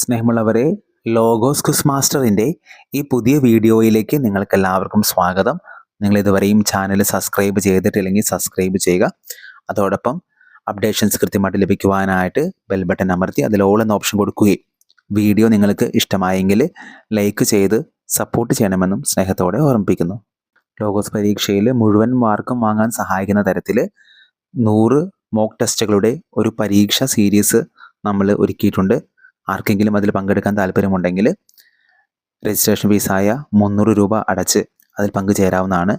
സ്നേഹമുള്ളവരെ logos quiz മാസ്റ്ററിന്റെ ഈ പുതിയ വീഡിയോയിലേക്ക് നിങ്ങൾക്കെല്ലാവർക്കും സ്വാഗതം. നിങ്ങൾ ഇതുവരെയും ചാനൽ സബ്സ്ക്രൈബ് ചെയ്തിട്ടില്ലെങ്കിൽ സബ്സ്ക്രൈബ് ചെയ്യുക. അതോടൊപ്പം അപ്ഡേഷൻസ് കൃത്യമായിട്ട് ലഭിക്കുവാനായിട്ട് ബെൽ ബട്ടൺ അമർത്തി അതിൽ ഓൾ എന്ന ഓപ്ഷൻ കൊടുക്കുകയും വീഡിയോ നിങ്ങൾക്ക് ഇഷ്ടമായെങ്കിൽ ലൈക്ക് ചെയ്ത് സപ്പോർട്ട് ചെയ്യണമെന്നും സ്നേഹത്തോടെ ഓർമ്മിപ്പിക്കുന്നു. ലോഗോസ് പരീക്ഷയിൽ മുഴുവൻ മാർക്കും വാങ്ങാൻ സഹായിക്കുന്ന തരത്തിൽ നൂറ് മോക്ക് ടെസ്റ്റുകളുടെ ഒരു പരീക്ഷ സീരീസ് നമ്മൾ ഒരുക്കിയിട്ടുണ്ട്. ആർക്കെങ്കിലും അതിൽ പങ്കെടുക്കാൻ താല്പര്യമുണ്ടെങ്കിൽ രജിസ്ട്രേഷൻ ഫീസായ മുന്നൂറ് രൂപ അടച്ച് അതിൽ പങ്കുചേരാവുന്നതാണ്.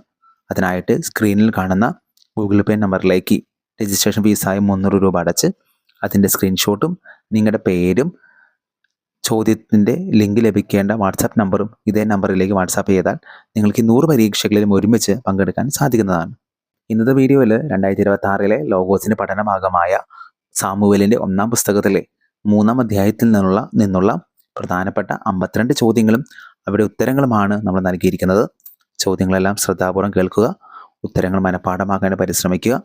അതിനായിട്ട് സ്ക്രീനിൽ കാണുന്ന ഗൂഗിൾ പേ നമ്പറിലേക്ക് രജിസ്ട്രേഷൻ ഫീസായ മുന്നൂറ് രൂപ അടച്ച് അതിന്റെ സ്ക്രീൻഷോട്ടും നിങ്ങളുടെ പേരും ചോദ്യത്തിന്റെ ലിങ്ക് ലഭിക്കേണ്ട വാട്സാപ്പ് നമ്പറും ഇതേ നമ്പറിലേക്ക് വാട്സാപ്പ് ചെയ്താൽ നിങ്ങൾക്ക് നൂറ് പരീക്ഷകളിലും ഒരുമിച്ച് പങ്കെടുക്കാൻ സാധിക്കുന്നതാണ്. ഇന്നത്തെ വീഡിയോയിൽ രണ്ടായിരത്തി ഇരുപത്തി ആറിലെ ലോഗോസിന്റെ പഠനഭാഗമായ സാമുവലിന്റെ ഒന്നാം പുസ്തകത്തിലെ മൂന്നാം അധ്യായത്തിൽ നിന്നുള്ള നിന്നുള്ള പ്രധാനപ്പെട്ട അമ്പത്തിരണ്ട് ചോദ്യങ്ങളും അവിടെ ഉത്തരങ്ങളുമാണ് നമ്മൾ നൽകിയിരിക്കുന്നത്. ചോദ്യങ്ങളെല്ലാം ശ്രദ്ധാപൂർവം കേൾക്കുക ഉത്തരങ്ങൾ മനഃപ്പാഠമാക്കാൻ പരിശ്രമിക്കുക.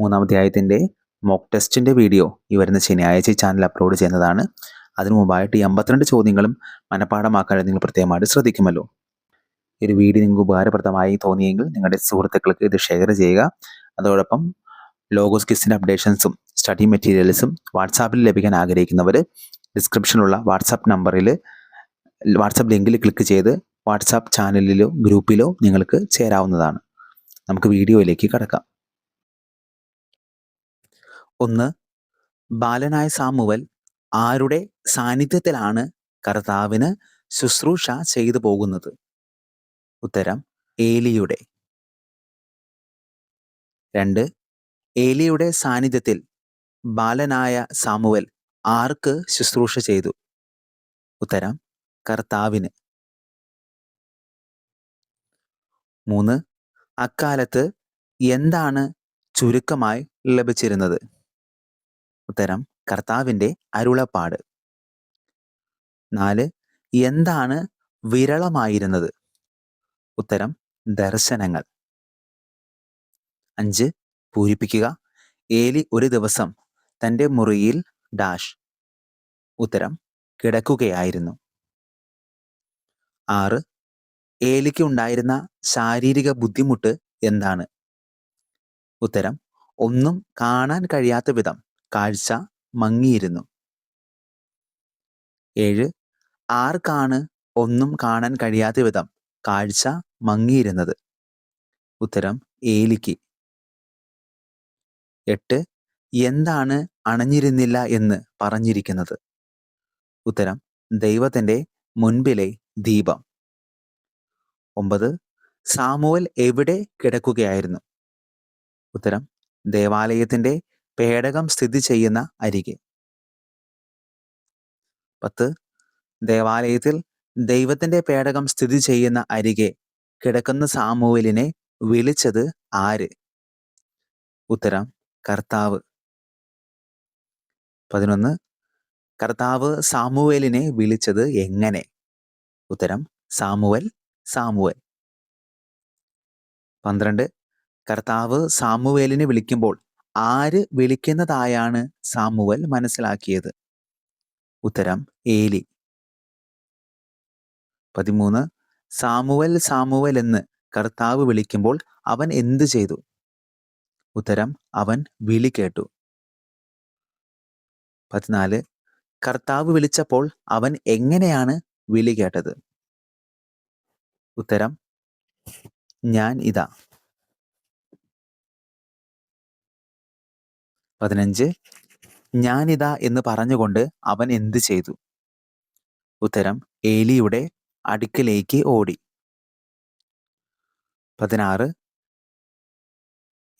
മൂന്നാം അധ്യായത്തിന്റെ മോക്ക് ടെസ്റ്റിന്റെ വീഡിയോ ഈ വരുന്ന ശനിയാഴ്ച ചാനൽ അപ്ലോഡ് ചെയ്യുന്നതാണ്. അതിനു മുമ്പായിട്ട് ഈ അമ്പത്തിരണ്ട് ചോദ്യങ്ങളും മനഃപ്പാഠമാക്കാൻ നിങ്ങൾ പ്രത്യേകമായിട്ട് ശ്രദ്ധിക്കുമല്ലോ. ഈ ഒരു വീഡിയോ നിങ്ങൾക്ക് ഉപകാരപ്രദമായി തോന്നിയെങ്കിൽ നിങ്ങളുടെ സുഹൃത്തുക്കൾക്ക് ഇത് ഷെയർ ചെയ്യുക. അതോടൊപ്പം ലോഗോസ് കിസിന്റെ അപ്ഡേഷൻസും സ്റ്റഡി മെറ്റീരിയൽസും വാട്സാപ്പിൽ ലഭിക്കാൻ ആഗ്രഹിക്കുന്നവർ ഡിസ്ക്രിപ്ഷനിലുള്ള വാട്സാപ്പ് നമ്പറിൽ വാട്സാപ്പ് ലിങ്കിൽ ക്ലിക്ക് ചെയ്ത് വാട്സാപ്പ് ചാനലിലോ ഗ്രൂപ്പിലോ നിങ്ങൾക്ക് ചേരാവുന്നതാണ്. നമുക്ക് വീഡിയോയിലേക്ക് കടക്കാം. ഒന്ന് ബാലനായ സാമുവൽ ആരുടെ സാന്നിധ്യത്തിലാണ് കർത്താവിന് ശുശ്രൂഷ ചെയ്തു പോകുന്നത്? ഉത്തരം ഏലിയുടെ. രണ്ട് ഏലിയുടെ സാന്നിധ്യത്തിൽ ബാലനായ സാമുവൽ ആർക്ക് ശുശ്രൂഷ ചെയ്തു? ഉത്തരം കർത്താവിന്. മൂന്ന് അക്കാലത്ത് എന്താണ് ചുരുക്കമായി ലഭിച്ചിരുന്നത്? ഉത്തരം കർത്താവിന്റെ അരുളപ്പാട്. നാല് എന്താണ് വിരളമായിരുന്നത്? ഉത്തരം ദർശനങ്ങൾ. അഞ്ച് പൂരിപ്പിക്കുക. ഏലി ഒരു ദിവസം തന്റെ മുറിയിൽ ഡാഷ്. ഉത്തരം കിടക്കുകയായിരുന്നു. ആറ് ഏലിക്ക് ഉണ്ടായിരുന്ന ശാരീരിക ബുദ്ധിമുട്ട് എന്താണ്? ഉത്തരം ഒന്നും കാണാൻ കഴിയാത്ത വിധം കാഴ്ച മങ്ങിയിരുന്നു. ഏഴ് ആർക്കാണ് ഒന്നും കാണാൻ കഴിയാത്ത വിധം കാഴ്ച മങ്ങിയിരുന്നത്? ഉത്തരം ഏലിക്ക്. എട്ട് എന്താണ് അണഞ്ഞിരുന്നില്ല എന്ന് പറഞ്ഞിരിക്കുന്നത്? ഉത്തരം ദൈവത്തിന്റെ മുൻപിലെ ദീപം. ഒമ്പത് സാമുവൽ എവിടെ കിടക്കുകയായിരുന്നു? ഉത്തരം ദേവാലയത്തിന്റെ പേടകം സ്ഥിതി ചെയ്യുന്ന അരികെ. പത്ത് ദേവാലയത്തിൽ ദൈവത്തിന്റെ പേടകം സ്ഥിതി ചെയ്യുന്ന അരികെ കിടക്കുന്ന സാമുവലിനെ വിളിച്ചത് ആര്? ഉത്തരം കർത്താവ്. പതിനൊന്ന്. കർത്താവ് സാമുവേലിനെ വിളിച്ചത് എങ്ങനെ? ഉത്തരം സാമുവൽ സാമുവൽ. പന്ത്രണ്ട്. കർത്താവ് സാമുവേലിനെ വിളിക്കുമ്പോൾ ആര് വിളിക്കുന്നതായാണ് സാമുവൽ മനസ്സിലാക്കിയത്? ഉത്തരം ഏലി. പതിമൂന്ന്. സാമുവൽ സാമുവൽ എന്ന് കർത്താവ് വിളിക്കുമ്പോൾ അവൻ എന്തു ചെയ്തു? ഉത്തരം അവൻ വിളി കേട്ടു. പതിനാല് കർത്താവ് വിളിച്ചപ്പോൾ അവൻ എങ്ങനെയാണ് വിളി കേട്ടത്? ഉത്തരം ഞാൻ ഇതാ. പതിനഞ്ച് ഞാനിതാ എന്ന് പറഞ്ഞുകൊണ്ട് അവൻ എന്ത് ചെയ്തു? ഉത്തരം ഏലിയുടെ അടുക്കിലേക്ക് ഓടി. പതിനാറ്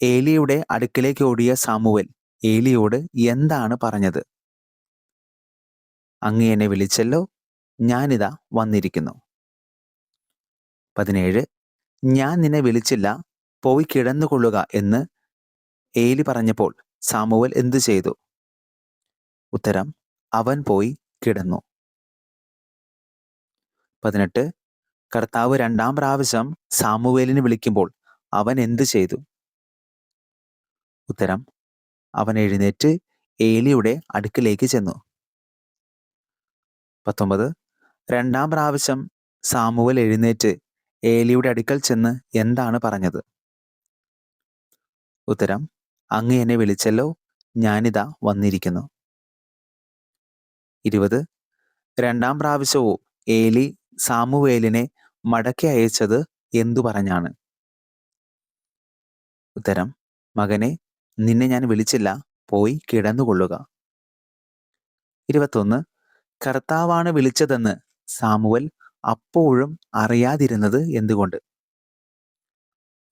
ഏലിയുടെ അടുക്കിലേക്ക് ഓടിയ സാമുവൽ ഏലിയോട് എന്താണ് പറഞ്ഞത്? അങ്ങ് എന്നെ വിളിച്ചല്ലോ. ഞാനിതാ വന്നിരിക്കുന്നു. പതിനേഴ്. ഞാൻ നിന്നെ വിളിച്ചില്ല. പോയി കിടന്നുകൊള്ളുക എന്ന് ഏലി പറഞ്ഞപ്പോൾ സാമുവൽ എന്തു ചെയ്തു? ഉത്തരം അവൻ പോയി കിടന്നു. പതിനെട്ട്. കർത്താവ് രണ്ടാം പ്രാവശ്യം സാമുവേലിനെ വിളിക്കുമ്പോൾ അവൻ എന്തു ചെയ്തു? ഉത്തരം അവൻ എഴുന്നേറ്റ് ഏലിയുടെ അടുക്കിലേക്ക് ചെന്നു. പത്തൊമ്പത്. രണ്ടാം പ്രാവശ്യം സാമുവൽ എഴുന്നേറ്റ് ഏലിയുടെ അടുക്കൽ ചെന്ന് എന്താണ് പറഞ്ഞത്? ഉത്തരം അങ്ങ് എന്നെ വിളിച്ചല്ലോ ഞാനിതാ വന്നിരിക്കുന്നു. ഇരുപത്. രണ്ടാം പ്രാവശ്യവും ഏലി സാമുവേലിനെ മടക്കി അയച്ചത് എന്തു പറഞ്ഞാണ്? ഉത്തരം മകനെ നിന്നെ ഞാൻ വിളിച്ചില്ല പോയി കിടന്നുകൊള്ളുക. ഇരുപത്തൊന്ന്. കർത്താവാണ് വിളിച്ചതെന്ന് സാമുവൽ അപ്പോഴും അറിയാതിരുന്നത് എന്തുകൊണ്ട്?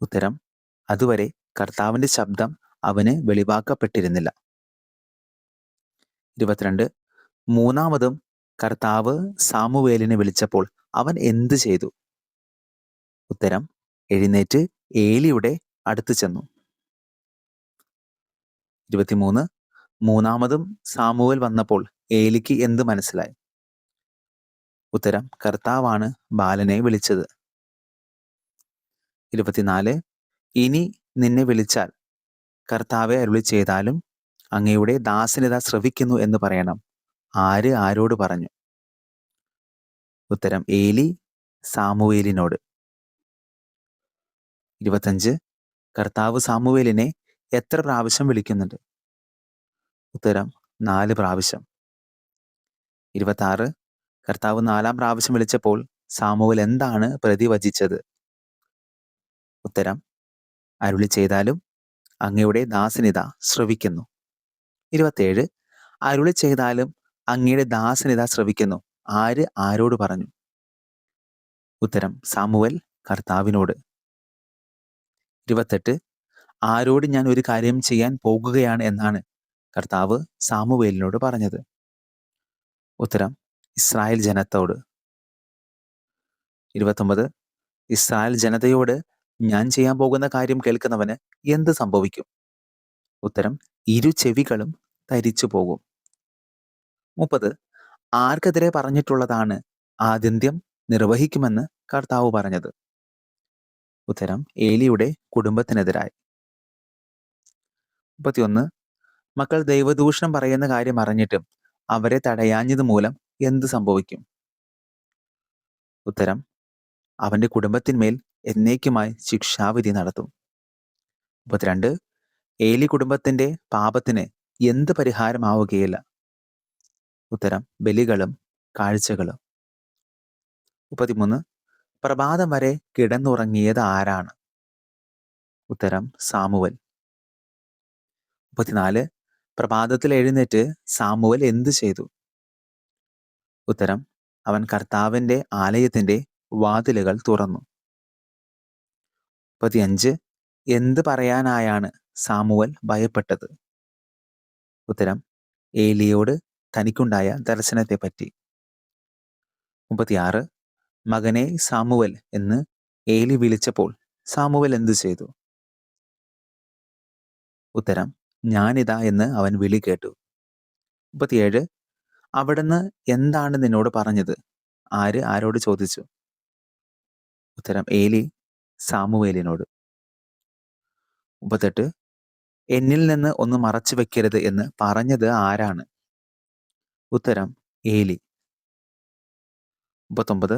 ഉത്തരം അതുവരെ കർത്താവിന്റെ ശബ്ദം അവന് വെളിവാക്കപ്പെട്ടിരുന്നില്ല. ഇരുപത്തിരണ്ട് മൂന്നാമതും കർത്താവ് സാമുവേലിനെ വിളിച്ചപ്പോൾ അവൻ എന്ത് ചെയ്തു? ഉത്തരം എഴുന്നേറ്റ് ഏലിയുടെ അടുത്ത് ചെന്നു. ഇരുപത്തിമൂന്ന് മൂന്നാമതും സാമുവൽ വന്നപ്പോൾ ഏലിക്ക് എന്ത് മനസ്സിലായി? ഉത്തരം കർത്താവാണ് ബാലനെ വിളിച്ചത്. ഇരുപത്തിനാല് ഇനി നിന്നെ വിളിച്ചാൽ കർത്താവെ അരുളി ചെയ്താലും അങ്ങയുടെ ദാസനിത ശ്രവിക്കുന്നു എന്ന് പറയണം. ആര് ആരോട് പറഞ്ഞു? ഉത്തരം ഏലി സാമുവേലിനോട്. ഇരുപത്തഞ്ച് കർത്താവ് സാമുവേലിനെ എത്ര പ്രാവശ്യം വിളിക്കുന്നുണ്ട്? ഉത്തരം നാല് പ്രാവശ്യം. ഇരുപത്തി കർത്താവ് നാലാം പ്രാവശ്യം വിളിച്ചപ്പോൾ സാമുവൽ എന്താണ് പ്രതിവചിച്ചത്? ഉത്തരം അരുളി ചെയ്താലും അങ്ങയുടെ ദാസനിത ശ്രവിക്കുന്നു. ഇരുപത്തേഴ്. അരുളി ചെയ്താലും അങ്ങയുടെ ദാസനിത ശ്രവിക്കുന്നു. ആര് ആരോട് പറഞ്ഞു? ഉത്തരം സാമുവൽ കർത്താവിനോട്. ഇരുപത്തെട്ട്. ആരോട് ഞാൻ ഒരു കാര്യം ചെയ്യാൻ പോകുകയാണ് എന്നാണ്? കർത്താവ് സാമുവേലിനോട് പറഞ്ഞത്. ഉത്തരം ഇസ്രായേൽ ജനത്തോട്. ഇരുപത്തൊമ്പത് ഇസ്രായേൽ ജനതയോട് ഞാൻ ചെയ്യാൻ പോകുന്ന കാര്യം കേൾക്കുന്നവന് എന്ത് സംഭവിക്കും? ഉത്തരം ഇരു ചെവികളും തരിച്ചു പോകും. മുപ്പത് ആർക്കെതിരെ പറഞ്ഞിട്ടുള്ളതാണ് ആദ്യന്ത്യം നിർവഹിക്കുമെന്ന് കർത്താവ് പറഞ്ഞത്. ഉത്തരം ഏലിയുടെ കുടുംബത്തിനെതിരായി. മുപ്പത്തിയൊന്ന് മക്കൾ ദൈവദൂഷണം പറയുന്ന കാര്യം അറിഞ്ഞിട്ടും അവരെ തടയാഞ്ഞത് മൂലം എന്ത് സംഭവിക്കും? ഉത്തരം അവന്റെ കുടുംബത്തിന്മേൽ എന്നേക്കുമായി ശിക്ഷാവിധി നടത്തും. മുപ്പത്തിരണ്ട് ഏലി കുടുംബത്തിന്റെ പാപത്തിന് എന്ത് പരിഹാരമാവുകയില്ല? ഉത്തരം ബലികളും കാഴ്ചകളും. മുപ്പത്തിമൂന്ന് പ്രഭാതം വരെ കിടന്നുറങ്ങിയത് ആരാണ്? ഉത്തരം സാമുവൽ. മുപ്പത്തിനാല് പ്രഭാതത്തിൽ എഴുന്നേറ്റ് സാമുവൽ എന്തു ചെയ്തു? ഉത്തരം അവൻ കർത്താവിന്റെ ആലയത്തിന്റെ വാതിലുകൾ തുറന്നു. മുപ്പത്തിയഞ്ച് എന്ത് പറയാനായാണ് സാമുവൽ ഭയപ്പെട്ടത്? ഉത്തരം ഏലിയോട് തനിക്കുണ്ടായ ദർശനത്തെപ്പറ്റി. മുപ്പത്തിയാറ് മകനെ സാമുവൽ എന്ന് ഏലി വിളിച്ചപ്പോൾ സാമുവൽ എന്തു ചെയ്തു? ഉത്തരം ഞാനിതാ എന്ന് അവൻ വിളി കേട്ടു. മുപ്പത്തിയേഴ് അവിടുന്ന് എന്താണ് നിന്നോട് പറഞ്ഞത്? ആര് ആരോട് ചോദിച്ചു? ഉത്തരം ഏലി സാമുവേലിനോട്. മുപ്പത്തെട്ട് എന്നിൽ നിന്ന് ഒന്ന് മറച്ചു വെക്കരുത് എന്ന് പറഞ്ഞത് ആരാണ്? ഉത്തരം ഏലി. മുപ്പത്തൊമ്പത്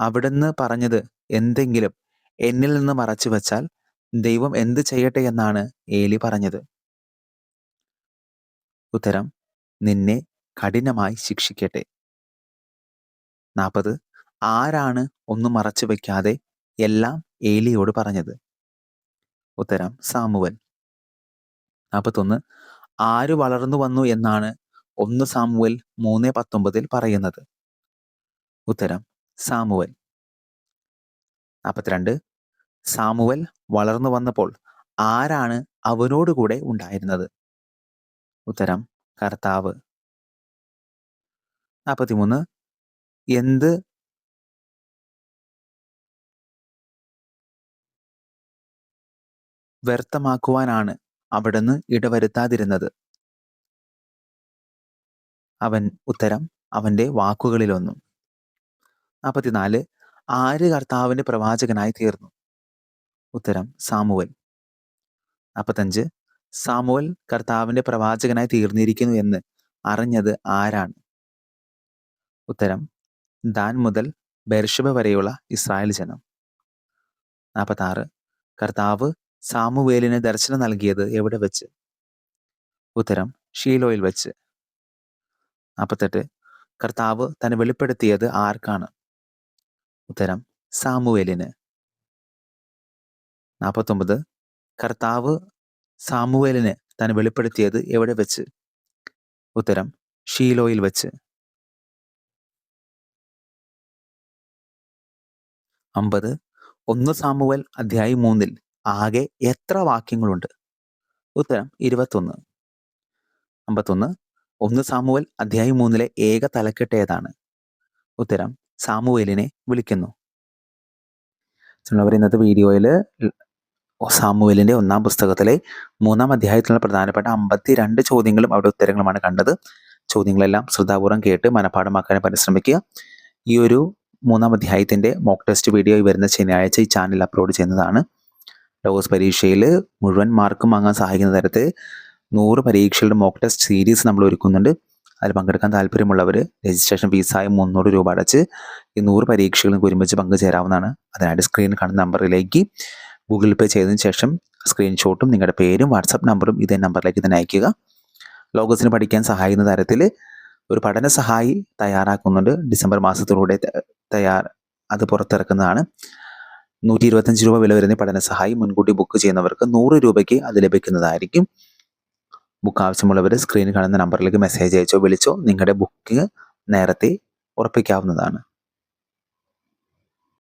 അവിടുന്ന് പറഞ്ഞത് എന്തെങ്കിലും എന്നിൽ നിന്ന് മറച്ചു വച്ചാൽ ദൈവം എന്ത് ചെയ്യട്ടെ എന്നാണ് ഏലി പറഞ്ഞത്. ഉത്തരം നിന്നെ കഠിനമായി ശിക്ഷിക്കട്ടെ. നാൽപ്പത് ആരാണ് ഒന്നും മറച്ചു വയ്ക്കാതെ എല്ലാം ഏലിയോട് പറഞ്ഞത്? ഉത്തരം സാമുവൻ നാൽപ്പത്തൊന്ന് ആര് വളർന്നു വന്നു എന്നാണ് ഒന്ന് സാമുവൽ മൂന്ന് പത്തൊമ്പതിൽ പറയുന്നത്? ഉത്തരം സാമുവൽ. നാൽപ്പത്തിരണ്ട് സാമുവൽ വളർന്നു വന്നപ്പോൾ ആരാണ് അവനോടുകൂടെ ഉണ്ടായിരുന്നത്? ഉത്തരം കർത്താവ്. നാൽപ്പത്തിമൂന്ന് എന്ത് വ്യർത്ഥമാക്കുവാനാണ് അവിടുന്ന് ഇടവരുത്താതിരുന്നത്? അവൻ ഉത്തരം അവന്റെ വാക്കുകളിലൊന്നും. നാൽപ്പത്തിനാല് ആര് കർത്താവിന്റെ പ്രവാചകനായി തീർന്നു? ഉത്തരം സാമുവൽ. നാൽപ്പത്തഞ്ച് സാമുവൽ കർത്താവിന്റെ പ്രവാചകനായി തീർന്നിരിക്കുന്നു എന്ന് അറിഞ്ഞത് ആരാണ്? ഉത്തരം ദാൻ മുതൽ ബെർഷബ വരെയുള്ള ഇസ്രായേൽ ജനം. നാൽപ്പത്താറ് കർത്താവ് സാമുവേലിന് ദർശനം നൽകിയത് എവിടെ വെച്ച്? ഉത്തരം ഷീലോയിൽ വെച്ച്. നാൽപ്പത്തെട്ട് കർത്താവ് തന്നെ വെളിപ്പെടുത്തിയത് ആർക്കാണ്? ഉത്തരം സാമുവേലിന്. നാൽപ്പത്തൊമ്പത് കർത്താവ് സാമുവേലിന് താൻ വെളിപ്പെടുത്തിയത് എവിടെ വെച്ച്? ഉത്തരം ഷീലോയിൽ വെച്ച്. അമ്പത് ഒന്ന് സാമുവൽ അധ്യായം മൂന്നിൽ ആകെ എത്ര വാക്യങ്ങളുണ്ട്? ഉത്തരം ഇരുപത്തൊന്ന്. അമ്പത്തൊന്ന് ഒന്ന് സാമുവൽ അധ്യായം മൂന്നിലെ ഏക തലക്കെട്ട് ഏതാണ്? ഉത്തരം സാമുവേലിനെ വിളിക്കുന്നു. അവർ ഇന്നത്തെ വീഡിയോയിൽ സാമുവേലിന്റെ ഒന്നാം പുസ്തകത്തിലെ മൂന്നാം അധ്യായത്തിലുള്ള പ്രധാനപ്പെട്ട അമ്പത്തി രണ്ട് ചോദ്യങ്ങളും അവിടെ ഉത്തരങ്ങളുമാണ് കണ്ടത്. ചോദ്യങ്ങളെല്ലാം ശ്രദ്ധാപൂർവം കേട്ട് മനഃപ്പാഠമാക്കാൻ പരിശ്രമിക്കുക. ഈ ഒരു മൂന്നാം അധ്യായത്തിന്റെ മോക്ക് ടെസ്റ്റ് വീഡിയോ വരുന്ന ശനിയാഴ്ച ഈ ചാനൽ അപ്ലോഡ് ചെയ്യുന്നതാണ്. ലോകസ് പരീക്ഷയിൽ മുഴുവൻ മാർക്കും വാങ്ങാൻ സഹായിക്കുന്ന തരത്തിൽ നൂറ് പരീക്ഷകളുടെ മോക്ക് ടെസ്റ്റ് സീരീസ് നമ്മൾ ഒരുക്കുന്നുണ്ട്. അതിൽ പങ്കെടുക്കാൻ താല്പര്യമുള്ളവർ രജിസ്ട്രേഷൻ ഫീസായി മുന്നൂറ് രൂപ അടച്ച് ഈ നൂറ് പരീക്ഷകളും ഒരുമിച്ച് പങ്കുചേരാവുന്നതാണ്. അതിനായിട്ട് സ്ക്രീനിൽ കാണുന്ന നമ്പറിലേക്ക് ഗൂഗിൾ പേ ചെയ്തതിന് ശേഷം സ്ക്രീൻഷോട്ടും നിങ്ങളുടെ പേരും വാട്സപ്പ് നമ്പറും ഇതേ നമ്പറിലേക്ക് തന്നെ അയയ്ക്കുക. ലോഗസിന് പഠിക്കാൻ സഹായിക്കുന്ന തരത്തിൽ ഒരു പഠന സഹായി തയ്യാറാക്കുന്നുണ്ട്. ഡിസംബർ മാസത്തിലൂടെ തയ്യാർ അത് പുറത്തിറക്കുന്നതാണ്. നൂറ്റി ഇരുപത്തഞ്ച് രൂപ വില വരുന്ന പഠന സഹായി മുൻകൂട്ടി ബുക്ക് ചെയ്യുന്നവർക്ക് നൂറ് രൂപയ്ക്ക് അത് ലഭിക്കുന്നതായിരിക്കും. ബുക്ക് ആവശ്യമുള്ളവർ സ്ക്രീനിൽ കാണുന്ന നമ്പറിലേക്ക് മെസ്സേജ് അയച്ചോ വിളിച്ചോ നിങ്ങളുടെ ബുക്കിംഗ് നേരത്തെ ഉറപ്പിക്കാവുന്നതാണ്.